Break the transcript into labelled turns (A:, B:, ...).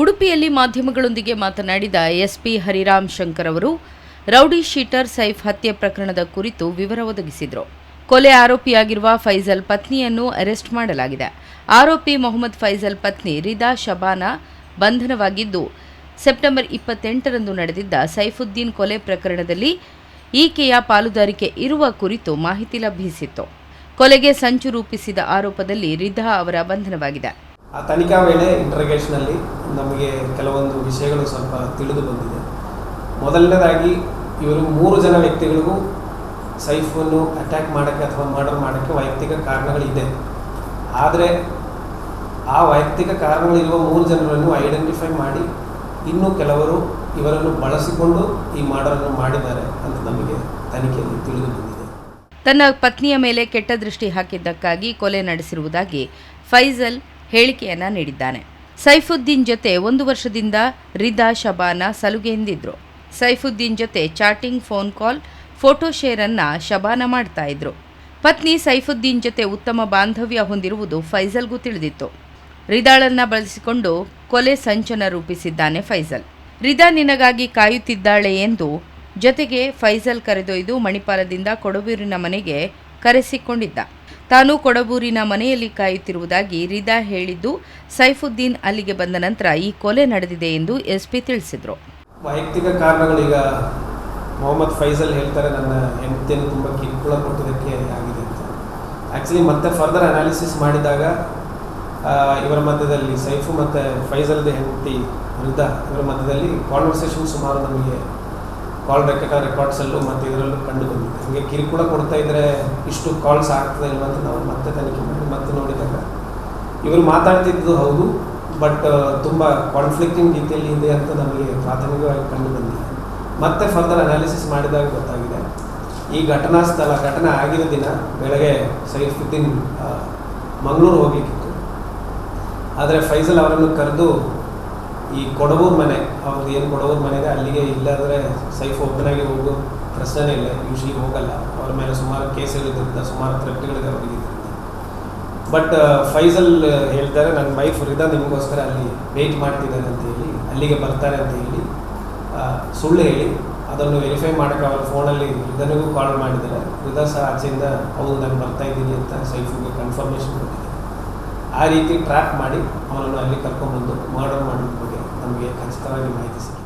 A: ಉಡುಪಿಯಲ್ಲಿ ಮಾಧ್ಯಮಗಳೊಂದಿಗೆ ಮಾತನಾಡಿದ ಎಸ್ಪಿ ಹರಿರಾಮ್ ಶಂಕರ್ ಅವರು, ರೌಡಿ ಶೀಟರ್ ಸೈಫ್ ಹತ್ಯೆ ಪ್ರಕರಣದ ಕುರಿತು ವಿವರ ಒದಗಿಸಿದರು. ಕೊಲೆ ಆರೋಪಿಯಾಗಿರುವ ಫೈಜಲ್ ಪತ್ನಿಯನ್ನು ಅರೆಸ್ಟ್ ಮಾಡಲಾಗಿದೆ. ಆರೋಪಿ ಮೊಹಮ್ಮದ್ ಫೈಜಲ್ ಪತ್ನಿ ರಿದಾ ಶಬಾನಾ ಬಂಧನವಾಗಿದ್ದು, ಸೆಪ್ಟೆಂಬರ್ ಇಪ್ಪತ್ತೆಂಟರಂದು ನಡೆದಿದ್ದ ಸೈಫುದ್ದೀನ್ ಕೊಲೆ ಪ್ರಕರಣದಲ್ಲಿ ಈಕೆಯ ಪಾಲುದಾರಿಕೆ ಇರುವ ಕುರಿತು ಮಾಹಿತಿ ಲಭಿಸಿತ್ತು. ಕೊಲೆಗೆ ಸಂಚು ರೂಪಿಸಿದ ಆರೋಪದಲ್ಲಿ ರಿಧಾ ಅವರ ಬಂಧನವಾಗಿದೆ.
B: ಆ ತನಿಖಾ ವೇಳೆ ಇಂಟ್ರಗೇಷನಲ್ಲಿ ನಮಗೆ ಕೆಲವೊಂದು ವಿಷಯಗಳು ಸ್ವಲ್ಪ ತಿಳಿದು ಬಂದಿದೆ. ಮೊದಲನೇದಾಗಿ ಇವರು ಮೂರು ಜನ ವ್ಯಕ್ತಿಗಳಿಗೂ ಸೈಫನ್ನು ಅಟ್ಯಾಕ್ ಮಾಡೋಕ್ಕೆ ಅಥವಾ ಮರ್ಡರ್ ಮಾಡೋಕ್ಕೆ ವೈಯಕ್ತಿಕ ಕಾರಣಗಳಿದೆ. ಆದರೆ ಆ ವೈಯಕ್ತಿಕ ಕಾರಣಗಳಿರುವ ಮೂರು ಜನರನ್ನು ಐಡೆಂಟಿಫೈ ಮಾಡಿ ಇನ್ನೂ ಕೆಲವರು ಇವರನ್ನು ಬಳಸಿಕೊಂಡು ಈ ಮರ್ಡರನ್ನು ಮಾಡಿದ್ದಾರೆ ಅಂತ ನಮಗೆ ತನಿಖೆಯಲ್ಲಿ ತಿಳಿದು ಬಂದಿದೆ.
A: ತನ್ನ ಪತ್ನಿಯ ಮೇಲೆ ಕೆಟ್ಟ ದೃಷ್ಟಿ ಹಾಕಿದ್ದಕ್ಕಾಗಿ ಕೊಲೆ ನಡೆಸಿರುವುದಾಗಿ ಫೈಜಲ್ ಹೇಳಿಕೆಯನ್ನ ನೀಡಿದ್ದಾನೆ. ಸೈಫುದ್ದೀನ್ ಜೊತೆ ಒಂದು ವರ್ಷದಿಂದ ರಿದಾ ಶಬಾನ ಸಲುಗೆಯಿಂದಿದ್ರು. ಸೈಫುದ್ದೀನ್ ಜೊತೆ ಚಾಟಿಂಗ್ ಫೋನ್ ಕಾಲ್, ಫೋಟೋ ಶೇರನ್ನು ಶಬಾನ ಮಾಡ್ತಾ ಇದ್ರು. ಪತ್ನಿ ಸೈಫುದ್ದೀನ್ ಜೊತೆ ಉತ್ತಮ ಬಾಂಧವ್ಯ ಹೊಂದಿರುವುದು ಫೈಜಲ್ಗೂ ತಿಳಿದಿತ್ತು. ರಿದಾಳನ್ನ ಬಳಸಿಕೊಂಡು ಕೊಲೆ ಸಂಚನ ರೂಪಿಸಿದ್ದಾನೆ ಫೈಜಲ್. ರಿದಾ ನಿನಗಾಗಿ ಕಾಯುತ್ತಿದ್ದಾಳೆ ಎಂದು ಜೊತೆಗೆ ಫೈಜಲ್ ಕರೆದೊಯ್ದು ಮಣಿಪಾಲದಿಂದ ಕೊಡಬೂರಿನ ಮನೆಗೆ ಕರೆಸಿಕೊಂಡಿದ್ದ. ತಾನು ಕೊಡಬೂರಿನ ಮನೆಯಲ್ಲಿ ಕಾಯುತ್ತಿರುವುದಾಗಿ ರಿದಾ ಹೇಳಿದ್ದು, ಸೈಫುದ್ದೀನ್ ಅಲ್ಲಿಗೆ ಬಂದ ನಂತರ ಈ ಕೊಲೆ ನಡೆದಿದೆ ಎಂದು ಎಸ್ಪಿ ತಿಳಿಸಿದರು.
B: ವೈಯಕ್ತಿಕ ಕಾರಣಗಳೀಗ ಮೊಹಮ್ಮದ್ ಫೈಜಲ್ ಹೇಳ್ತಾರೆ, ನನ್ನ ಹೆಂಡತಿಯನ್ನು ತುಂಬ ಕಿರುಕುಳ ಕೊಟ್ಟಿದ್ದಕ್ಕೆ ಆಗಿದೆ ಅಂತ. ಆ್ಯಕ್ಚುಲಿ ಮತ್ತೆ ಫರ್ದರ್ ಅನಾಲಿಸಿಸ್ ಮಾಡಿದಾಗ ಇವರ ಮಧ್ಯದಲ್ಲಿ ಸೈಫು ಮತ್ತು ಫೈಜಲ್ದ ಹೆಂಡತಿ ವೃದ್ಧ ಇವರ ಮಧ್ಯದಲ್ಲಿ ಕಾನ್ವರ್ಸೇಷನ್ ಸುಮಾರು ನಮಗೆ ಕಾಲ್ ರೆಕಾರ್ಡ್ ರೆಕಾರ್ಡ್ಸಲ್ಲೂ ಮತ್ತು ಇದರಲ್ಲೂ ಕಂಡು ಹೀಗೆ ಕಿರುಕುಳ ಕೊಡ್ತಾ ಇದ್ದರೆ ಇಷ್ಟು ಕಾಲ್ಸ್ ಆಗ್ತದೆ ಅಂತ ನಾವು ಮತ್ತೆ ತನಿಖೆ ಮಾಡಿ ಮತ್ತೆ ನೋಡಿದಾಗ. ಇವರು ಮಾತಾಡ್ತಿದ್ದು ಹೌದು, ಬಟ್ ತುಂಬ ಕಾನ್ಫ್ಲಿಕ್ಟಿಂಗ್ ರೀತಿಯಲ್ಲಿ ಇದೆ ಅಂತ ನಮಗೆ ಪ್ರಾಥಮಿಕವಾಗಿ ಕಂಡು ಬಂದಿದೆ. ಮತ್ತೆ ಫರ್ದರ್ ಅನಾಲಿಸಿಸ್ ಮಾಡಿದಾಗ ಗೊತ್ತಾಗಿದೆ. ಈ ಘಟನಾ ಸ್ಥಳ, ಘಟನೆ ಆಗಿರೋ ದಿನ ಬೆಳಗ್ಗೆ ಸೈಫುದ್ದೀನ್ ಮಂಗಳೂರು ಹೋಗಬೇಕಿತ್ತು ಆದರೆ ಫೈಸಲ್ ಅವರನ್ನು ಕರೆದು ಈ ಕೊಡವೂರು ಮನೆ ಅವ್ರದ್ದು ಏನು ಕೊಡವೂರು ಮನೆ ಇದೆ, ಅಲ್ಲಿಗೆ ಇಲ್ಲಾದರೆ ಸೈಫ್ ಒಬ್ಬನಾಗಿ ಹೋಗೋ ಪ್ರಶ್ನೆ ಇಲ್ಲ. ಯೂಶ್ವಲಿ ಹೋಗಲ್ಲ. ಅವ್ರ ಮೇಲೆ ಸುಮಾರು ಕೇಸ್ಗಳಿದ್ರಿಂದ ಸುಮಾರು ಥ್ರೆಟ್ಗಳಿದೆ ಅವರಿಗೆ ಬಟ್ ಫೈಜಲ್ ಹೇಳ್ತಾರೆ ನನ್ನ ವೈಫ್ ರಿದಾ ನಿಮಗೋಸ್ಕರ ಅಲ್ಲಿ ವೆಯ್ಟ್ ಮಾಡ್ತಿದ್ದಾರೆ ಅಂತ ಹೇಳಿ, ಅಲ್ಲಿಗೆ ಬರ್ತಾರೆ ಅಂತ ಹೇಳಿ ಸುಳ್ಳು ಹೇಳಿ, ಅದನ್ನು ವೆರಿಫೈ ಮಾಡೋಕ್ಕೆ ಅವರ ಫೋನಲ್ಲಿ ರಿದನಿಗೂ ಕಾಲ್ ಮಾಡಿದ್ದಾರೆ. ರಿದಾ ಸಹ ಆಚೆಯಿಂದ ಹೌದು, ನಾನು ಬರ್ತಾ ಇದ್ದೀನಿ ಅಂತ ಸೈಫಿಗೆ ಕನ್ಫರ್ಮೇಷನ್ ಕೊಟ್ಟಿದ್ದಾರೆ. ಆ ರೀತಿ ಟ್ರ್ಯಾಕ್ ಮಾಡಿ, ಅವನನ್ನು ಅಲ್ಲಿ ಕರ್ಕೊಂಡ್ಬಂದು ಮರ್ಡರ್